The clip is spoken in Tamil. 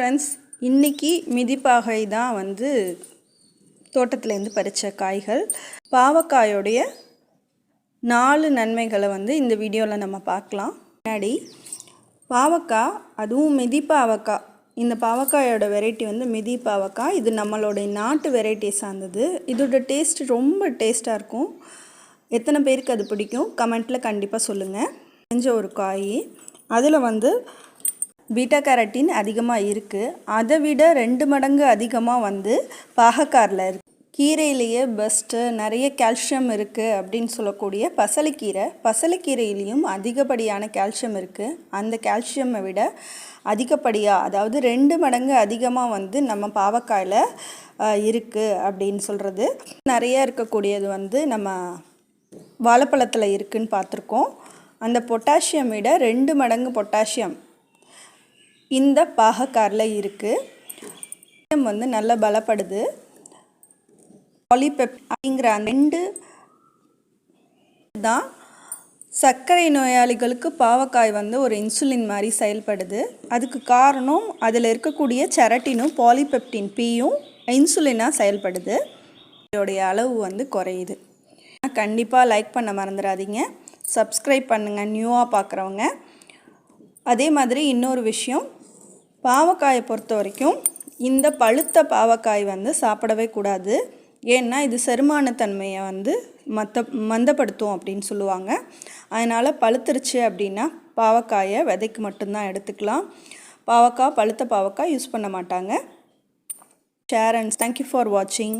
ஃப்ரெண்ட்ஸ் இன்றைக்கி மிதிப்பாகை தான் வந்து தோட்டத்துலேருந்து பறித்த காய்கள். பாவக்காயோடைய நாலு நன்மைகளை வந்து இந்த வீடியோவில் நம்ம பார்க்கலாம். முன்னாடி பாவக்காய் அதுவும் மிதி பாவக்காய் இந்த பாவக்காயோட வெரைட்டி வந்து மிதி பாவக்காய் இது நம்மளுடைய நாட்டு வெரைட்டி சார்ந்தது. இதோட டேஸ்ட் ரொம்ப டேஸ்ட்டாக இருக்கும். எத்தனை பேருக்கு அது பிடிக்கும்? கமெண்ட்டில் கண்டிப்பாக சொல்லுங்கள் செஞ்ச ஒரு காய். அதில் வந்து பீட்டா கேரட்டின் அதிகமாக இருக்குது அதை விட ரெண்டு மடங்கு அதிகமாக வந்து பாகக்காரில் இருக்குது கீரையிலேயே பெஸ்ட்டு நிறைய கால்சியம் இருக்குது அப்படின்னு சொல்லக்கூடிய பசலைக்கீரை. பசலைக்கீரையிலையும் அதிகப்படியான கால்சியம் இருக்குது அந்த கால்சியமை விட அதிகப்படியாக அதாவது ரெண்டு மடங்கு அதிகமாக வந்து நம்ம பாவக்காயில் இருக்குது அப்படின்னு சொல்கிறது நிறைய இருக்கக்கூடியது வந்து நம்ம வாழைப்பழத்தில் இருக்குதுன்னு பார்த்துருக்கோம். அந்த பொட்டாசியம் விட ரெண்டு மடங்கு பொட்டாசியம் இந்த பாகக்காரில் இருக்குது வந்து நல்லா பலப்படுது. பாலிபெப் அப்படிங்கிற அந்த ரெண்டு தான் சர்க்கரை நோயாளிகளுக்கு பாவக்காய் வந்து ஒரு இன்சுலின் மாதிரி செயல்படுது. அதுக்கு காரணம் அதில் இருக்கக்கூடிய செரட்டினும் பாலிபெப்டின் பியும் இன்சுலினாக செயல்படுது. இதோடைய அளவு வந்து குறையுது. கண்டிப்பாக லைக் பண்ண மறந்துடாதீங்க. சப்ஸ்கிரைப் பண்ணுங்கள் நியூவாக பார்க்குறவங்க அதே மாதிரி இன்னொரு விஷயம் பாவக்காயை பொறுத்த வரைக்கும் இந்த பழுத்த பாவக்காய் வந்து சாப்பிடவே கூடாது. ஏன்னா இது செருமானத்தன்மையை வந்து மத்த மந்தப்படுத்தும் அப்படின்னு சொல்லுவாங்க. அதனால் பழுத்துருச்சு அப்படின்னா பாவக்காயை விதைக்கு மட்டும்தான் எடுத்துக்கலாம். பாவக்காய் பழுத்த பாவக்காய் யூஸ் பண்ண மாட்டாங்க. ஷேர் அண்ட் தேங்க்யூ ஃபார் வாட்சிங்.